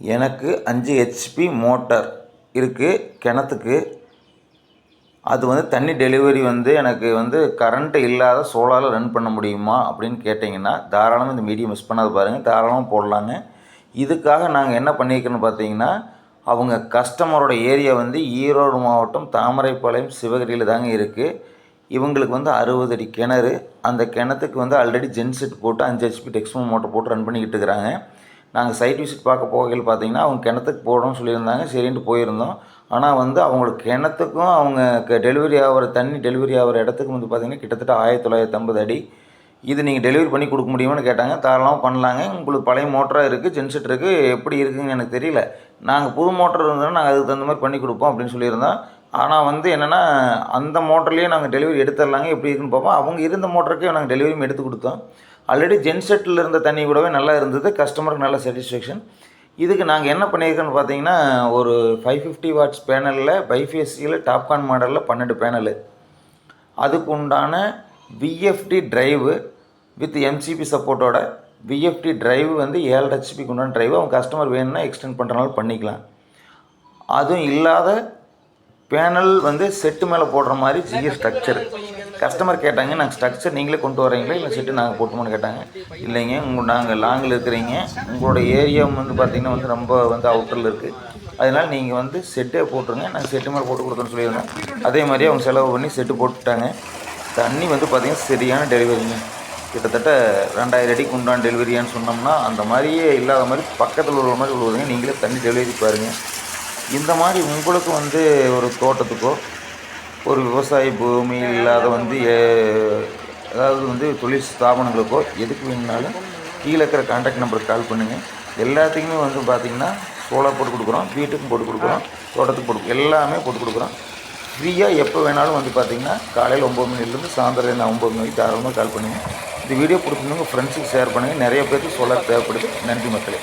எனக்கு அஞ்சு HP motor இருக்குது கிணத்துக்கு. அது வந்து தண்ணி டெலிவரி வந்து எனக்கு வந்து கரண்ட்டு இல்லாத சோலாரில் ரன் பண்ண முடியுமா அப்படின்னு கேட்டிங்கன்னா தாராளமாக இந்த மீடியம் மிஸ் பண்ணாத பாருங்கள் தாராளமாக போடலாங்க. இதுக்காக நாங்கள் என்ன பண்ணியிருக்கோன்னு பார்த்தீங்கன்னா அவங்க கஸ்டமரோட ஏரியா வந்து ஈரோடு மாவட்டம் தாமரைப்பாளையம் சிவகிரியில் தாங்க இருக்குது இவங்களுக்கு வந்து அறுபது அடி கிணறு. அந்த கிணத்துக்கு வந்து ஆல்ரெடி ஜென்செட் போட்டு அஞ்சு ஹெச்பி டெக்ஸ்மோ மோட்டர் போட்டு ரன் பண்ணிக்கிட்டு இருக்கிறாங்க. நாங்கள் சைட் விசிட் பார்க்க போகையில் பார்த்தீங்கன்னா அவங்க கிணத்துக்கு போடணும்னு சொல்லியிருந்தாங்க. சரின்ட்டு போயிருந்தோம். ஆனால் வந்து அவங்களுக்கு கிணத்துக்கும் அவங்க டெலிவரி ஆகிற தண்ணி டெலிவரி ஆகிற இடத்துக்கு வந்து பார்த்திங்கன்னா கிட்டத்தட்ட ஆயிரத்தி தொள்ளாயிரத்தி ஐம்பது அடி. இது நீங்கள் டெலிவரி பண்ணி கொடுக்க முடியுமான்னு கேட்டாங்க. தாராளமாக பண்ணலாங்க. உங்களுக்கு பழைய மோட்டராக இருக்குது ஜென்செட் இருக்குது எப்படி இருக்குதுன்னு எனக்கு தெரியல. நாங்கள் புது மோட்டர் இருந்தோம்னா நாங்கள் அதுக்கு தகுந்த மாதிரி பண்ணி கொடுப்போம் அப்படின்னு சொல்லியிருந்தோம். ஆனால் வந்து என்னென்னா அந்த மோட்டர்லேயே நாங்கள் டெலிவரி எடுத்துடலாங்க. எப்படி இருக்குன்னு பார்ப்போம். அவங்க இருந்த மோட்டருக்கே நாங்கள் டெலிவரியும் எடுத்து கொடுத்தோம். ஆல்ரெடி ஜென்செட்டில் இருந்த தண்ணி கூடவே நல்லா இருந்தது. கஸ்டமருக்கு நல்ல சாட்டிஸ்ஃபேக்ஷன் இதுக்கு நாங்கள் என்ன பண்ணியிருக்கோன்னு பார்த்தீங்கன்னா ஒரு ஃபைவ் ஃபிஃப்டி வாட்ஸ் பேனலில் பைஃபிஎஸ்சியில் டாப்கான் மாடலில் பன்னெண்டு பேனலு அதுக்கு உண்டான விஎஃப்டி ட்ரைவு வித் எம்சிபி சப்போர்ட்டோட விஎஃப்டி ட்ரைவ் வந்து ஏழு ஹெச்பிக்கு உண்டான டிரைவ் அவங்க கஸ்டமர் வேணும்னா எக்ஸ்டெண்ட் பண்ணுறனால பண்ணிக்கலாம். அதுவும் இல்லாத பேனல் வந்து செட்டு மேலே போடுற மாதிரி ஜிஎஸ் ஸ்ட்ரக்சர் கஸ்டமர் கேட்டாங்க நாங்கள் ஸ்ட்ரக்சர் நீங்களே கொண்டு வரீங்களா இல்லை செட்டு நாங்கள் போட்டுமோன்னு கேட்டாங்க. இல்லைங்க உங்கள் நாங்கள் லாங்கில் இருக்கிறீங்க. உங்களோட ஏரியா வந்து பார்த்திங்கன்னா வந்து ரொம்ப வந்து அவுட்டரில் இருக்குது அதனால் நீங்கள் வந்து செட்டே போட்டுருங்க. நாங்கள் செட்டு மாதிரி போட்டு கொடுத்தோன்னு சொல்லியிருந்தோம். அதே மாதிரி அவங்க செலவு பண்ணி செட்டு போட்டுட்டாங்க. தண்ணி வந்து பார்த்திங்கன்னா சரியான டெலிவரிங்க கிட்டத்தட்ட ரெண்டாயிரம் அடிக்கு உண்டான டெலிவரியான்னு சொன்னோம்னா அந்த மாதிரியே இல்லாத மாதிரி பக்கத்தில் உள்ள மாதிரி உள்ளதுங்க நீங்களே தண்ணி டெலிவரி பாருங்கள் இந்த மாதிரி உங்களுக்கு வந்து ஒரு தோட்டத்துக்கோ ஒரு விவசாய பூமி இல்லாத வந்து ஏ- அதாவது வந்து தொழில் ஸ்தாபனங்களுக்கோ எதுக்கு வேணுனாலும் கீழே இருக்கிற கான்டாக்ட் நம்பருக்கு கால் பண்ணுங்கள் எல்லாத்துக்குமே வந்து பார்த்திங்கன்னா சோலார் போட்டு கொடுக்குறோம் வீட்டுக்கும் போட்டு கொடுக்குறோம் தோட்டத்துக்கு போட்டு எல்லாமே போட்டு கொடுக்குறோம். ஃப்ரீயாக எப்போ வேணாலும் வந்து பார்த்தீங்கன்னா காலையில் ஒம்பது மணிலேருந்து சாயந்தரம் ஒம்பது மணிக்கு தாராளமாக கால் பண்ணுங்கள் இந்த வீடியோ கொடுத்துருந்தவங்க ஃப்ரெண்ட்ஸுக்கு ஷேர் பண்ணுங்கள் நிறைய பேருக்கு சோலார் தேவைப்படுது. நன்றி மக்களே.